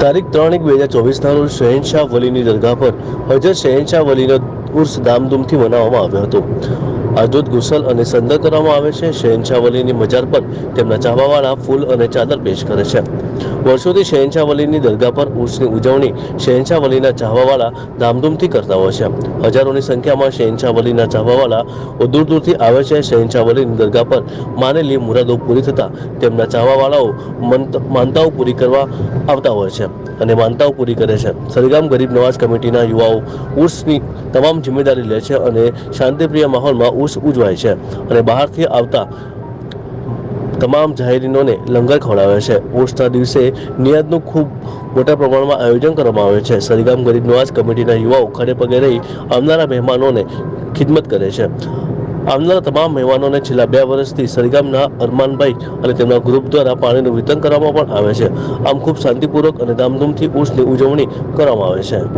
તારીખ ત્રણ એક બે હજાર ચોવીસના રોજ શહેનશાહ વલીની દરગાહ પર હજરત શહેનશાહ વલીનો ઉર્સ ધામધૂમથી મનાવવામાં આવ્યો હતો. આજરોજ ગુસલ અને સંદર કરવામાં આવે છે. શહેનશાહ વલીની મજાર પર તેમના ચાહવાવાળા ફૂલ અને ચાદર પેશ કરે છે. વર્ષોથી શહેનશાહ દરગાહ પર ઉર્સની ઉજવણી શહેનશાહ ચાહવાવાળા ધામધૂમથી કરતા હોય છે. હજારોની સંખ્યામાં શહેનશાહ ચાહવાવાળા દૂર દૂરથી આવે છે. શહેનશાહ દરગાહ પર માનેલી મુરાદો પૂરી થતાં તેમના ચાહવાવાળાઓ માનતાઓ પૂરી કરવા આવતા હોય છે અને માનતાઓ પૂરી કરે છે. સરીગામ ગરીબ નવાજ કમિટીના યુવાઓ ઉર્સની તમામ જિમ્મેદારી લે છે અને શાંતિપ્રિય માહોલમાં ઉર્સ ઉજવાય છે અને બહારથી આવતા તમામ જાહેરીનોને લંગર ખવડાવે છે. ઉર્સના દિવસે નિયાદનું ખૂબ મોટા પ્રમાણમાં આયોજન કરવામાં આવે છે. સરીગામ ગરીબ નિવાસ કમિટીના યુવાઓ ખડે પગે રહી આવનારા મહેમાનોને ખિદમત કરે છે. આવનારા તમામ મહેમાનોને છેલ્લા બે વર્ષથી સરીગામના અરમાનભાઈ અને તેમના ગ્રુપ દ્વારા પાણીનું વિતરણ કરવામાં પણ આવે છે. આમ ખૂબ શાંતિપૂર્વક અને ધામધૂમથી ઉર્સની ઉજવણી કરવામાં આવે છે.